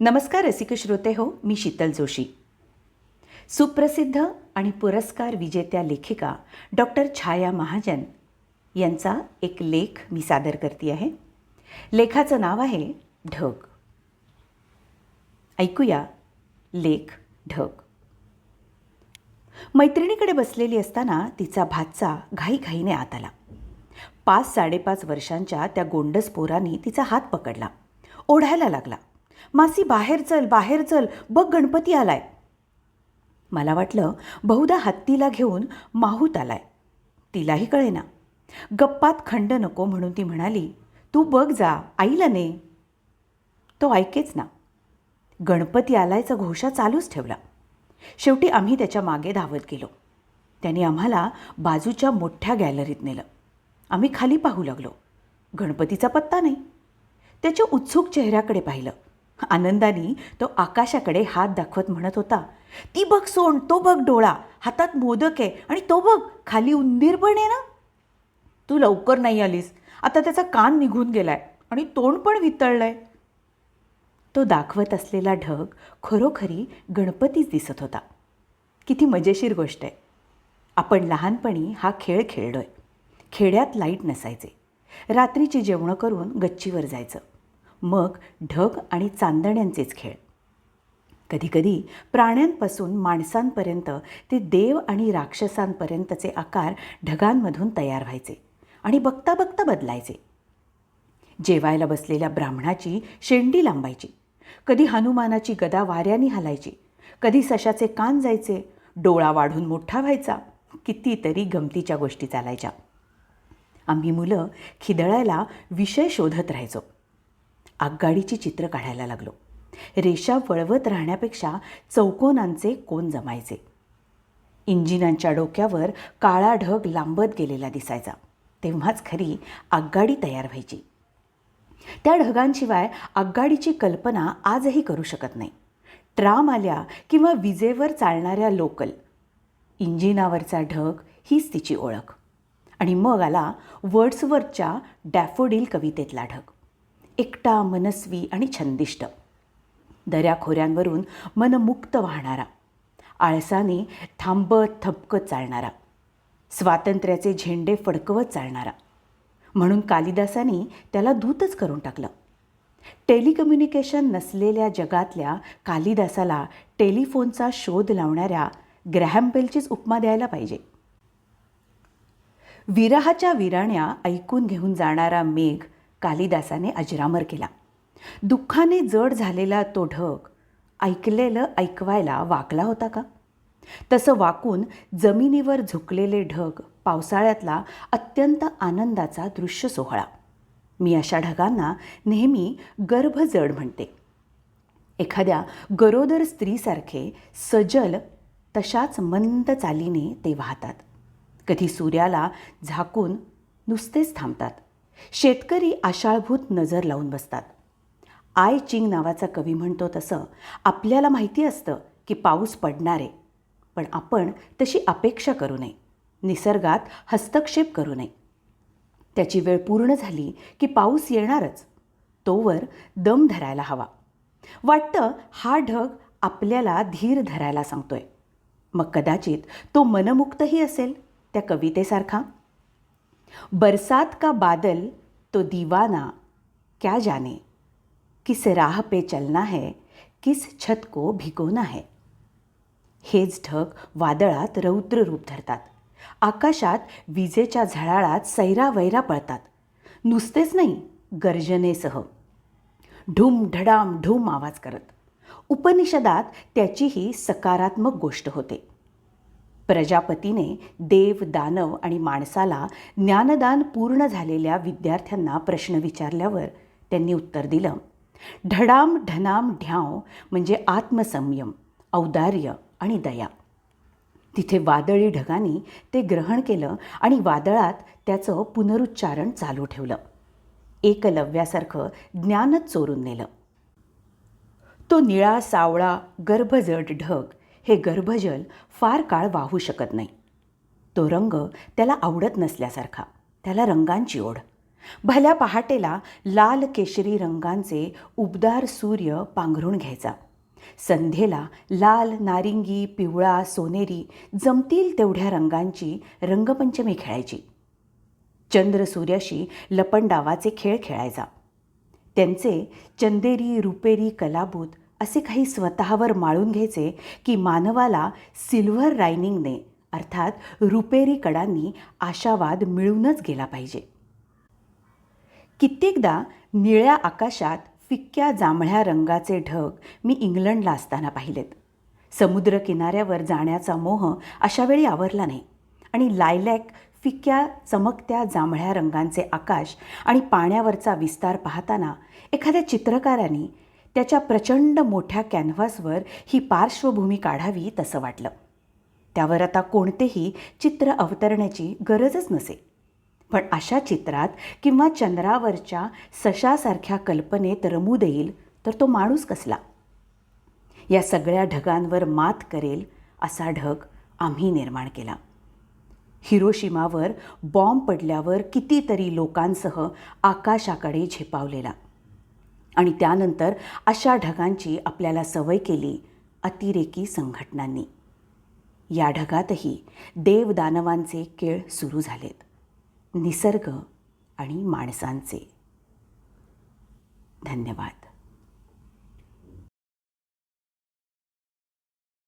नमस्कार रसिक श्रोते हो मी शीतल जोशी. सुप्रसिद्ध आणि पुरस्कार विजेत्या लेखिका डॉक्टर छाया महाजन यांचा एक लेख मी सादर करते आहे. लेखाचं नाव आहे ढग. ऐकूया लेख ढग. मैत्रिणीकडे बसलेली असताना तिचा भातचा घाईघाईने आत आला. पाच साडेपाच वर्षांच्या त्या गोंडस पोराने तिचा हात पकडला. ओढायला लागला. मासी बाहेर चल बाहेर चल बघ गणपती आलाय. मला वाटलं बहुधा हत्तीला घेऊन माहूत आलाय. तिलाही कळेना. गप्पात खंड नको म्हणून ती म्हणाली तू बघ जा आईला ने. तो ऐकेच ना. गणपती आलायचा घोषा चालूच ठेवला. शेवटी आम्ही त्याच्यामागे धावत गेलो. त्याने आम्हाला बाजूच्या मोठ्या गॅलरीत नेलं. आम्ही खाली पाहू लागलो. गणपतीचा पत्ता नाही. त्याच्या उत्सुक चेहऱ्याकडे पाहिलं. आनंदाने तो आकाशाकडे हात दाखवत म्हणत होता ती बघ सोंड तो बघ डोळा हातात मोदक आहे आणि तो बघ खाली उंदीर पण आहे ना? तू लवकर नाही आलीस. आता त्याचा कान निघून गेलाय आणि तोंड पण वितळलंय. तो दाखवत असलेला ढग खरोखरी गणपतीच दिसत होता. किती मजेशीर गोष्ट आहे. आपण लहानपणी हा खेळ खेळलोय. खेड्यात लाइट नसायचे. रात्रीची जेवणं करून गच्चीवर जायचं. मग ढग आणि चांदण्यांचेच खेळ. कधीकधी प्राण्यांपासून माणसांपर्यंत ते देव आणि राक्षसांपर्यंतचे आकार ढगांमधून तयार व्हायचे आणि बघता बघता बदलायचे. जेवायला बसलेल्या ब्राह्मणाची शेंडी लांबायची. कधी हनुमानाची गदा वाऱ्याने हलायची. कधी सशाचे कान जायचे. डोळा वाढून मोठा व्हायचा. कितीतरी गमतीच्या गोष्टी चालायच्या. आम्ही मुलं खिदळायला विषय शोधत राहायचो. आगगाडीची चित्र काढायला लागलो. रेषा वळवत राहण्यापेक्षा चौकोनांचे कोण जमायचे? इंजिनांच्या डोक्यावर काळा ढग लांबत गेलेला दिसायचा. तेव्हाच खरी आगगाडी तयार व्हायची. त्या ढगांशिवाय आगगाडीची कल्पना आजही करू शकत नाही. ट्राम आल्या किंवा विजेवर चालणाऱ्या लोकल. इंजिनावरचा ढग हीच तिची ओळख. आणि मग आला वर्ड्सवरच्या डॅफोडिल कवितेतला ढग. एकटा मनस्वी आणि छंदिष्ट. दऱ्याखोऱ्यांवरून मनमुक्त वाहणारा. आळसाने थांबत थपकत चालणारा. स्वातंत्र्याचे झेंडे फडकवत चालणारा. म्हणून कालिदासाने त्याला दूतच करून टाकलं. टेलिकम्युनिकेशन नसलेल्या जगातल्या कालिदासाला टेलिफोनचा शोध लावणाऱ्या ग्रॅहमबेलचीच उपमा द्यायला पाहिजे. विरहाच्या विराण्या ऐकून घेऊन जाणारा मेघ कालिदासाने अजरामर केला. दुःखाने जड झालेला तो ढग ऐकलेलं ऐकवायला वाकला होता का? तसं वाकून जमिनीवर झुकलेले ढग पावसाळ्यातला अत्यंत आनंदाचा दृश्य सोहळा. मी अशा ढगांना नेहमी गर्भजड म्हणते. एखाद्या गरोदर स्त्रीसारखे सजल तशाच मंद चालीने ते वाहतात. कधी सूर्याला झाकून नुसतेच थांबतात. शेतकरी आशाळभूत नजर लावून बसतात. आय चिंग नावाचा कवी म्हणतो तसं आपल्याला माहिती असतं की पाऊस पडणार आहे पण आपण तशी अपेक्षा करू नये. निसर्गात हस्तक्षेप करू नये. त्याची वेळ पूर्ण झाली की पाऊस येणारच. तोवर दम धरायला हवा. वाटतं हा ढग आपल्याला धीर धरायला सांगतोय. मग कदाचित तो मनमुक्तही असेल त्या कवितेसारखा? बरसात का बादल तो दीवाना क्या जाने? किस राह पे चलना है किस छत को भिगोना है? हेच ढग वादळात रौद्र रूप धरतात. आकाशात विजेच्या झळाळात सैरावैरा पळतात. नुसतेच नाही गर्जनेसह. ढुम ढडाम ढुम आवाज करत. उपनिषदात त्याचीही सकारात्मक गोष्ट होते. प्रजापतीने देव दानव आणि माणसाला ज्ञानदान पूर्ण झालेल्या विद्यार्थ्यांना प्रश्न विचारल्यावर त्यांनी उत्तर दिलं ढडाम ढनाम ढ्याव म्हणजे आत्मसंयम औदार्य आणि दया. तिथे वादळी ढगांनी ते ग्रहण केलं आणि वादळात त्याचं पुनरुच्चारण चालू ठेवलं. एकलव्यासारखं ज्ञानच चोरून नेलं. तो निळा सावळा गर्भजड ढग हे गर्भजल फार काळ वाहू शकत नाही. तो रंग त्याला आवडत नसल्यासारखा त्याला रंगांची ओढ. भल्या पहाटेला लाल केशरी रंगांचे उबदार सूर्य पांघरून घ्यायचा. संध्येला लाल नारिंगी पिवळा सोनेरी जमतील तेवढ्या रंगांची रंगपंचमी खेळायची. चंद्र सूर्याशी लपंडावाचे खेळ खेळायचा. त्यांचे चंदेरी रुपेरी कलाबूत असे काही स्वतःवर माळून घ्यायचे की मानवाला सिल्व्हर रायनिंगने अर्थात रुपेरी कडांनी आशावाद मिळूनच गेला पाहिजे. कित्येकदा निळ्या आकाशात फिक्क्या जांभळ्या रंगाचे ढग मी इंग्लंडला असताना पाहिलेत. समुद्रकिनाऱ्यावर जाण्याचा मोह अशावेळी आवरला नाही आणि लायलॅक फिक्क्या चमकत्या जांभळ्या रंगांचे आकाश आणि पाण्यावरचा विस्तार पाहताना एखाद्या चित्रकाराने त्याच्या प्रचंड मोठ्या कॅनव्हासवर ही पार्श्वभूमी काढावी तसं वाटलं. त्यावर आता कोणतेही चित्र अवतरण्याची गरजच नसे. पण अशा चित्रात किंवा चंद्रावरच्या सशासारख्या कल्पनेत रमू देईल तर तो माणूस कसला? या सगळ्या ढगांवर मात करेल असा ढग आम्ही निर्माण केला. हिरोशिमावर बॉम्ब पडल्यावर कितीतरी लोकांसह आकाशाकडे झेपावलेला. आणि त्यानंतर अशा ढगांची आपल्याला सवय केली अतिरेकी संघटनांनी. या ढगातही देवदानवांचे केळ सुरू झालेत निसर्ग आणि माणसांचे. धन्यवाद.